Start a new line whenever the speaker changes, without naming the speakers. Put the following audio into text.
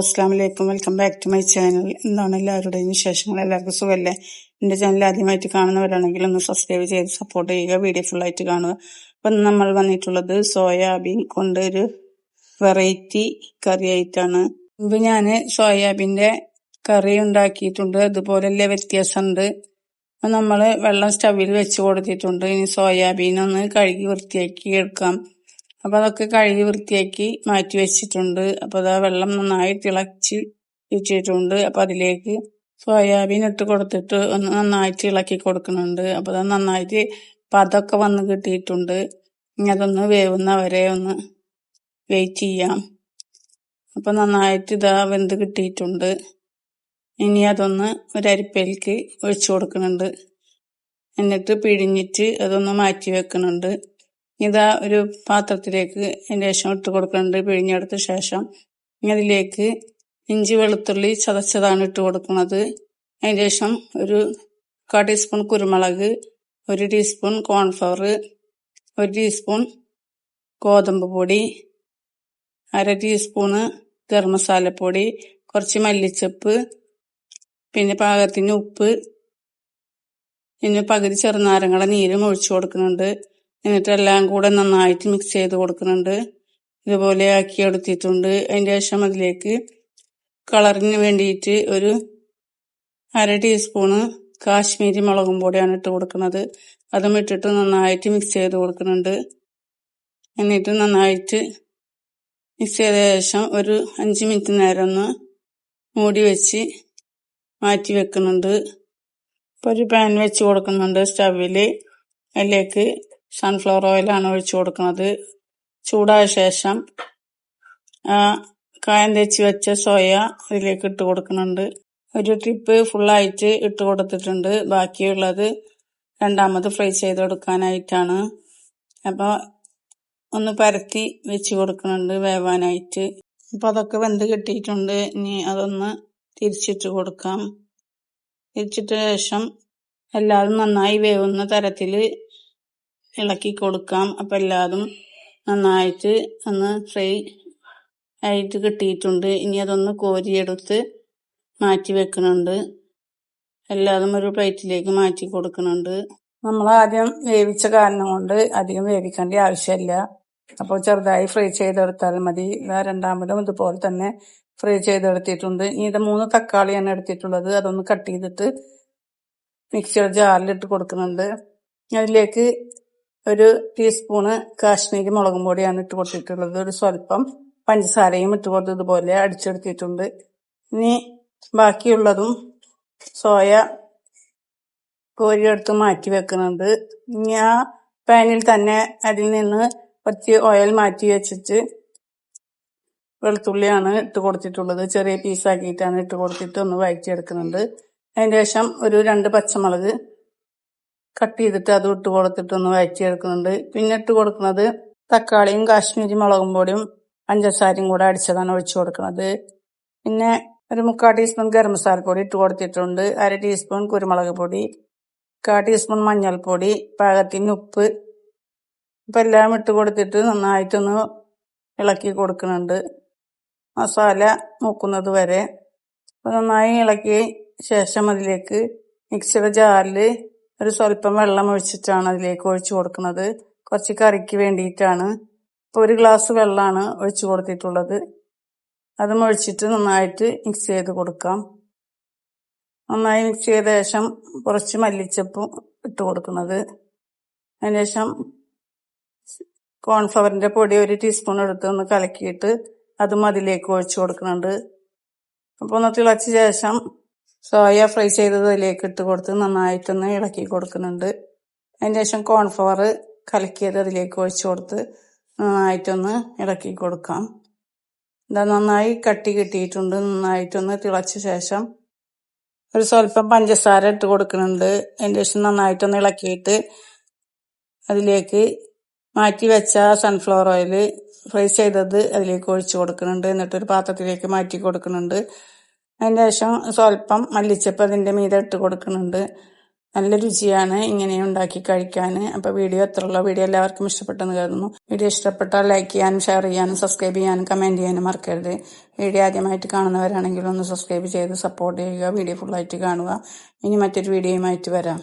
അസ്സാം വലൈക്കും welcome back to my channel. എന്താണ് എല്ലാവരുടെയും വിശേഷങ്ങൾ? എല്ലാവർക്കും സുഖമല്ലേ എന്റെ ചാനൽ ആദ്യമായിട്ട് കാണുന്നവരാണെങ്കിൽ ഒന്ന് സബ്സ്ക്രൈബ് ചെയ്ത് സപ്പോർട്ട് ചെയ്യുക. വീഡിയോ ഫുൾ ആയിട്ട് കാണുക. അപ്പം നമ്മൾ വന്നിട്ടുള്ളത് സോയാബീൻ കൊണ്ട് ഒരു വെറൈറ്റി കറി ആയിട്ടാണ്. മുമ്പ് ഞാൻ സോയാബീന്റെ കറി ഉണ്ടാക്കിയിട്ടുണ്ട്. അതുപോലെയല്ലേ വ്യത്യാസമുണ്ട്. അപ്പം നമ്മൾ വെള്ളം സ്റ്റവിൽ വെച്ച് കൊടുത്തിട്ടുണ്ട്. ഇനി സോയാബീൻ ഒന്ന് കഴുകി വൃത്തിയാക്കി എടുക്കാം. അപ്പൊ അതൊക്കെ കഴുകി വൃത്തിയാക്കി മാറ്റി വെച്ചിട്ടുണ്ട്. അപ്പൊ അതാ വെള്ളം നന്നായി തിളച്ച് വെച്ചിട്ടുണ്ട്. അപ്പൊ അതിലേക്ക് സോയാബീൻ ഇട്ട് കൊടുത്തിട്ട് ഒന്ന് നന്നായിട്ട് ഇളക്കി കൊടുക്കുന്നുണ്ട്. അപ്പൊ അത് നന്നായിട്ട് പതൊക്കെ വന്ന് കിട്ടിയിട്ടുണ്ട്. ഇനി അതൊന്ന് വേവുന്ന വരെ ഒന്ന് വെയിറ്റ് ചെയ്യാം. അപ്പൊ നന്നായിട്ട് ഇതാ വെന്ത് കിട്ടിയിട്ടുണ്ട്. ഇനി അതൊന്ന് ഒരു അരിപ്പയിലേക്ക് ഒഴിച്ചു കൊടുക്കുന്നുണ്ട്. എന്നിട്ട് പിഴിഞ്ഞിട്ട് അതൊന്ന് മാറ്റി വെക്കുന്നുണ്ട്. ഇതാ ഒരു പാത്രത്തിലേക്ക് ലേശം ഇട്ട് കൊടുക്കുന്നുണ്ട് പിഴിഞ്ഞെടുത്ത ശേഷം. അതിലേക്ക് ഇഞ്ചി വെളുത്തുള്ളി ചതച്ചതാണ് ഇട്ട് കൊടുക്കുന്നത്. അതിന് ശേഷം ഒരു കാ ടീസ്പൂൺ കുരുമുളക് ഒരു ടീസ്പൂൺ കോൺഫ്ലവർ ഒരു ടീസ്പൂൺ ഗോതമ്പ് പൊടി അര ടീസ്പൂണ് ഗരം മസാലപ്പൊടി കുറച്ച് മല്ലിച്ചപ്പ് പിന്നെ പാകത്തിന് ഉപ്പ് പിന്നെ പകുതി ചെറുനാരങ്ങളെ നീരും ഒഴിച്ചു കൊടുക്കുന്നുണ്ട്. എന്നിട്ട് എല്ലാം കൂടെ നന്നായിട്ട് മിക്സ് ചെയ്ത് കൊടുക്കുന്നുണ്ട്. ഇതുപോലെ ആക്കി എടുത്തിട്ടുണ്ട് അതിന്റെ ശേഷം അതിലേക്ക് കളറിന് വേണ്ടിയിട്ട് ഒരു അര ടീസ്പൂണ് കാശ്മീരി മുളകും പൊടിയാണ് ഇട്ട് കൊടുക്കുന്നത്. അതും ഇട്ടിട്ട് നന്നായിട്ട് മിക്സ് ചെയ്ത് കൊടുക്കുന്നുണ്ട്. എന്നിട്ട് നന്നായിട്ട് മിക്സ് ചെയ്ത ശേഷം ഒരു അഞ്ച് മിനിറ്റ് നേരം ഒന്ന് മൂടി വെച്ച് മാറ്റി വെക്കുന്നുണ്ട്. ഇപ്പൊ ഒരു പാൻ വെച്ച് കൊടുക്കുന്നുണ്ട് സ്റ്റവിൽ അതിലേക്ക് സൺഫ്ലവർ ഓയിലാണ് ഒഴിച്ചു കൊടുക്കുന്നത്. ചൂടായ ശേഷം കായം തേച്ച് വെച്ച സോയ അതിലേക്ക് ഇട്ട് കൊടുക്കുന്നുണ്ട്. ഒരു ട്രിപ്പ് ഫുള്ളായിട്ട് ഇട്ട് കൊടുത്തിട്ടുണ്ട്. ബാക്കിയുള്ളത് രണ്ടാമത് ഫ്രൈ ചെയ്ത് കൊടുക്കാനായിട്ടാണ്. അപ്പോൾ ഒന്ന് പരത്തി വെച്ച് കൊടുക്കുന്നുണ്ട് വേവാനായിട്ട്. അപ്പൊ അതൊക്കെ വെന്ത് കിട്ടിയിട്ടുണ്ട്. ഇനി അതൊന്ന് തിരിച്ചിട്ട് കൊടുക്കാം. തിരിച്ചിട്ട ശേഷം എല്ലാതും നന്നായി വേവുന്ന തരത്തിൽ ഇളക്കി കൊടുക്കാം. അപ്പം എല്ലാതും നന്നായിട്ട് ഒന്ന് ഫ്രൈ ആയിട്ട് കിട്ടിയിട്ടുണ്ട്. ഇനി അതൊന്ന് കോരിയെടുത്ത് മാറ്റി വെക്കുന്നുണ്ട്. എല്ലാതും ഒരു പ്ലേറ്റിലേക്ക് മാറ്റി കൊടുക്കുന്നുണ്ട്. നമ്മൾ ആദ്യം വേവിച്ച കാരണം കൊണ്ട് അധികം വേവിക്കേണ്ട ആവശ്യമില്ല. അപ്പോൾ ചെറുതായി ഫ്രൈ ചെയ്തെടുത്താൽ മതി. രണ്ടാമതും ഇതുപോലെ തന്നെ ഫ്രൈ ചെയ്തെടുത്തിട്ടുണ്ട്. ഇനി ഇത് മൂന്ന് തക്കാളിയാണ് എടുത്തിട്ടുള്ളത്. അതൊന്ന് കട്ട് ചെയ്തിട്ട് മിക്സിയുടെ ജാറിലിട്ട് കൊടുക്കുന്നുണ്ട്. അതിലേക്ക് ഒരു ടീസ്പൂണ് കാശ്മീരി മുളകും പൊടിയാണ് ഇട്ട് കൊടുത്തിട്ടുള്ളത്. ഒരു സ്വല്പം പഞ്ചസാരയും ഇട്ട് കൊടുത്ത് ഇതുപോലെ അടിച്ചെടുത്തിട്ടുണ്ട്. ഇനി ബാക്കിയുള്ളതും സോയ കോരിയെടുത്ത് മാറ്റി വെക്കുന്നുണ്ട്. ഇനി ആ പാനിൽ തന്നെ അതിൽ നിന്ന് കുറച്ച് ഓയിൽ മാറ്റി വെച്ചിട്ട് വെളുത്തുള്ളിയാണ് ഇട്ട് കൊടുത്തിട്ടുള്ളത്. ചെറിയ പീസാക്കിയിട്ടാണ് ഇട്ട് കൊടുത്തിട്ട് ഒന്ന് വഴറ്റിയെടുക്കുന്നുണ്ട്. അതിന് ശേഷം ഒരു രണ്ട് പച്ചമുളക് കട്ട് ചെയ്തിട്ട് അത് ഇട്ട് കൊടുത്തിട്ട് ഒന്ന് വഴറ്റിയെടുക്കുന്നുണ്ട്. പിന്നെ ഇട്ട് കൊടുക്കുന്നത് തക്കാളിയും കാശ്മീരി മുളകും പൊടിയും പഞ്ചസാരയും കൂടെ അടിച്ചതാണ് ഒഴിച്ചു കൊടുക്കുന്നത്. പിന്നെ ഒരു മുക്കാൽ ടീസ്പൂൺ ഗരം മസാലപ്പൊടി പൊടി ഇട്ട് കൊടുത്തിട്ടുണ്ട്. അര ടീസ്പൂൺ കുരുമുളക് പൊടി കാ ടീസ്പൂൺ മഞ്ഞൾപ്പൊടി പാകത്തിന് ഉപ്പ്. ഇപ്പം എല്ലാം ഇട്ട് കൊടുത്തിട്ട് നന്നായിട്ടൊന്ന് ഇളക്കി കൊടുക്കുന്നുണ്ട്. മസാല മൂക്കുന്നത് വരെ. നന്നായി ഇളക്കി ശേഷം അതിലേക്ക് മിക്സിയുടെ ജാറിൽ ഒരു സ്വല്പം വെള്ളം ഒഴിച്ചിട്ടാണ് അതിലേക്ക് ഒഴിച്ചു കൊടുക്കുന്നത്. കുറച്ച് കറിക്ക് വേണ്ടിയിട്ടാണ്. ഇപ്പോൾ ഒരു ഗ്ലാസ് വെള്ളമാണ് ഒഴിച്ചു കൊടുത്തിട്ടുള്ളത്. അതും ഒഴിച്ചിട്ട് നന്നായിട്ട് മിക്സ് ചെയ്ത് കൊടുക്കാം. നന്നായി മിക്സ് ചെയ്ത ശേഷം കുറച്ച് മല്ലിച്ചപ്പും ഇട്ട് കൊടുക്കുന്നത്. അതിനുശേഷം കോൺഫ്ലവറിന്റെ പൊടി ഒരു ടീസ്പൂൺ എടുത്ത് ഒന്ന് കലക്കിയിട്ട് അതും അതിലേക്ക് ഒഴിച്ചു കൊടുക്കുന്നുണ്ട്. അപ്പോൾ ഒന്ന് തിളച്ച ശേഷം സോയ ഫ്രൈ ചെയ്തത് അതിലേക്ക് ഇട്ട് കൊടുത്ത് നന്നായിട്ടൊന്ന് ഇളക്കി കൊടുക്കുന്നുണ്ട്. അതിന് ശേഷം കോൺഫ്ലവർ കലക്കിയത് അതിലേക്ക് ഒഴിച്ചു കൊടുത്ത് നന്നായിട്ടൊന്ന് ഇളക്കി കൊടുക്കാം. ഇതാ നന്നായി കട്ടി കിട്ടിയിട്ടുണ്ട്. നന്നായിട്ടൊന്ന് തിളച്ച ശേഷം ഒരു സ്വല്പം പഞ്ചസാര ഇട്ട് കൊടുക്കുന്നുണ്ട്. അതിന് ശേഷം നന്നായിട്ടൊന്ന് ഇളക്കിയിട്ട് അതിലേക്ക് മാറ്റി വെച്ച സൺഫ്ലവർ ഓയിൽ ഫ്രൈ ചെയ്തത് അതിലേക്ക് ഒഴിച്ചു കൊടുക്കുന്നുണ്ട്. എന്നിട്ടൊരു പാത്രത്തിലേക്ക് മാറ്റി കൊടുക്കുന്നുണ്ട്. അതിന് ശേഷം സ്വല്പം മല്ലിച്ചപ്പ് അതിന്റെ മീതെ ഇട്ട് കൊടുക്കുന്നുണ്ട്. നല്ല രുചിയാണ് ഇങ്ങനെ ഉണ്ടാക്കി കഴിക്കാൻ അപ്പോൾ വീഡിയോ എത്രയുള്ള വീഡിയോ എല്ലാവർക്കും ഇഷ്ടപ്പെട്ടെന്ന് കരുതുന്നു. വീഡിയോ ഇഷ്ടപ്പെട്ടാൽ ലൈക്ക് ചെയ്യാനും ഷെയർ ചെയ്യാനും സബ്സ്ക്രൈബ് ചെയ്യാനും കമന്റ് ചെയ്യാനും മറക്കരുത്. വീഡിയോ ആദ്യമായിട്ട് കാണുന്നവരാണെങ്കിൽ ഒന്ന് സബ്സ്ക്രൈബ് ചെയ്ത് സപ്പോർട്ട് ചെയ്യുക. വീഡിയോ ഫുള്ളായിട്ട് കാണുക. ഇനി മറ്റൊരു വീഡിയോയുമായിട്ട് വരാം.